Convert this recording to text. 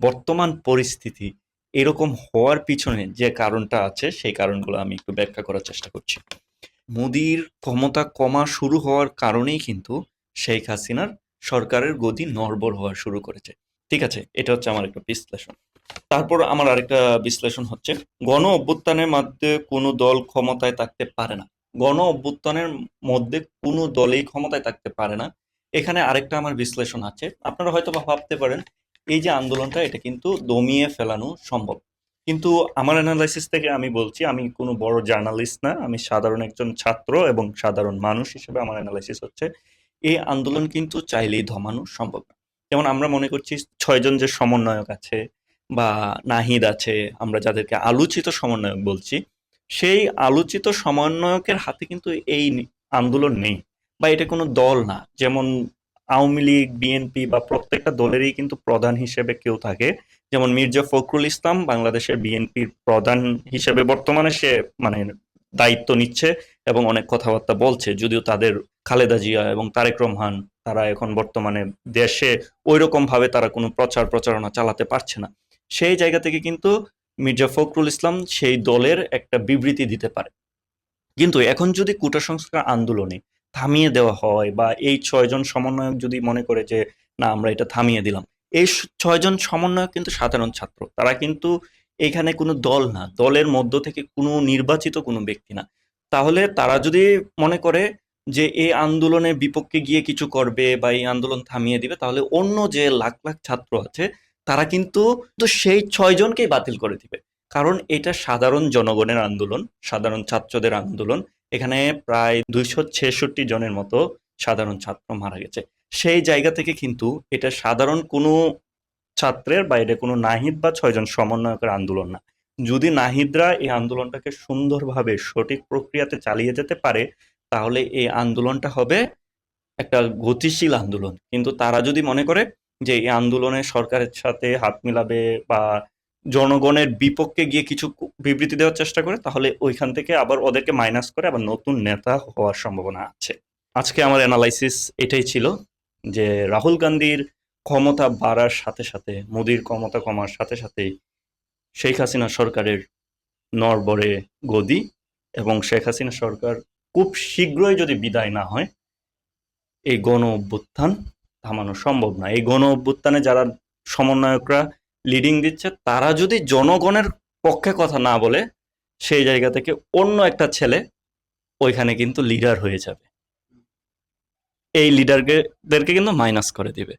বর্তমান পরিস্থিতি এরকম হওয়ার পিছনে যে কারণটা আছে, সেই কারণগুলো আমি একটু ব্যাখ্যা করার চেষ্টা করছি। মোদির ক্ষমতা কমা শুরু হওয়ার কারণেই কিন্তু শেখ হাসিনার সরকারের গদি নড়বড় হওয়া শুরু করেছে। ঠিক আছে, এটা হচ্ছে আমার একটা বিশ্লেষণ। তারপর আমার আরেকটা বিশ্লেষণ হচ্ছে, গণ অভ্যুত্থানের মধ্যে কোনো দল ক্ষমতায় থাকতে পারে না। গণ অভ্যুত্থানের মধ্যে কোনো দলেই ক্ষমতায় থাকতে পারে না। এখানে আরেকটা আমার বিশ্লেষণ আছে, আপনারা হয়তো ভাবতে পারেন এই যে আন্দোলনটা, এটা কিন্তু দমিয়ে ফেলানো সম্ভব। কিন্তু আমার অ্যানালাইসিস থেকে আমি বলছি, আমি কোনো বড় জার্নালিস্ট না, আমি সাধারণ একজন ছাত্র এবং সাধারণ মানুষ হিসেবে আমার অ্যানালাইসিস হচ্ছে, এই আন্দোলন কিন্তু চাইলেই ধমানো সম্ভব না। যেমন আমরা মনে করছি ছয়জন যে সমন্বয়ক আছে বা নাহিদ আছে, আমরা যাদেরকে আলোচিত সমন্বয়ক বলছি, সেই আলোচিত সমন্বয়কের হাতে কিন্তু এই আন্দোলন নেই। বা এটা কোনো দল না। যেমন আওয়ামী লীগ, বিএনপি বা প্রত্যেকটা দলেরই কিন্তু প্রধান হিসেবে কেউ থাকে। যেমন মির্জা ফখরুল ইসলাম বাংলাদেশের বিএনপির প্রধান হিসেবে বর্তমানে সে মানে দায়িত্ব নিচ্ছে এবং অনেক কথাবার্তা বলছে। যদিও তাদের খালেদা জিয়া এবং তারেক রহমান তারা এখন বর্তমানে দেশে ওই ভাবে তারা কোনো প্রচার প্রচারণা চালাতে পারছে না। সেই জায়গা থেকে কিন্তু মির্জা ফখরুল ইসলাম সেই দলের একটা বিবৃতি দিতে পারে। কিন্তু এখন যদি কোটা সংস্কার আন্দোলনে থামিয়ে দেওয়া হয় বা এই ছয়জন সমন্বয়ক যদি মনে করে যে, না, আমরা এটা থামিয়ে দিলাম। এই ছয়জন সমন্বয়ক কিন্তু সাধারণ ছাত্র। তারা কিন্তু এখানে কোনো দল না। দলের মধ্য থেকে কোনো নির্বাচিত কোনো ব্যক্তি না। তাহলে তারা যদি মনে করে যে, এই আন্দোলনের বিপক্ষে গিয়ে কিছু করবে বা এই আন্দোলন থামিয়ে দিবে, তাহলে অন্য যে লাখ লাখ ছাত্র আছে, তারা কিন্তু, তো সেই ছয়জনকেই বাতিল করে দিবে। কারণ এটা সাধারণ জনগণের আন্দোলন, সাধারণ ছাত্রদের আন্দোলন। এখানে প্রায় দুইশো ছেষট্টি জনের মতো সাধারণ ছাত্র মারা গেছে। সেই জায়গা থেকে কিন্তু এটা সাধারণ কোনো ছাত্রের বা এটা কোনো নাহিদ বা ছয়জন সমন্বয়কের আন্দোলন না। যদি নাহিদরা এই আন্দোলনটাকে সুন্দরভাবে সঠিক প্রক্রিয়াতে চালিয়ে যেতে পারে, তাহলে এই আন্দোলনটা হবে একটা গতিশীল আন্দোলন। কিন্তু তারা যদি মনে করে যে এই আন্দোলনে সরকারের সাথে হাত মিলাবে বা জনগণের বিপক্ষে গিয়ে কিছু বিবৃতি দেওয়ার চেষ্টা করে, তাহলে ওইখান থেকে আবার ওদেরকে মাইনাস করে আবার নতুন নেতা হওয়ার সম্ভাবনা আছে। আজকে আমার অ্যানালাইসিস এটাই ছিল যে রাহুল গান্ধীর ক্ষমতা বাড়ার সাথে সাথে, মোদির ক্ষমতা কমার সাথে সাথে শেখ হাসিনা সরকারের নরবরে গদি এবং শেখ হাসিনা সরকার খুব শীঘ্রই যদি বিদায় না হয়, এই গণ অভ্যুত্থান থামানো সম্ভব না। এই গণ অভ্যুত্থানে যারা সমন্বয়করা লিডিং দিচ্ছে, তারা যদি জনগণের পক্ষে কথা না বলে, সেই জায়গা থেকে অন্য একটা ছেলে ওইখানে কিন্তু লিডার হয়ে যাবে। এই লিডারদেরকে কিন্তু মাইনাস করে দিবে।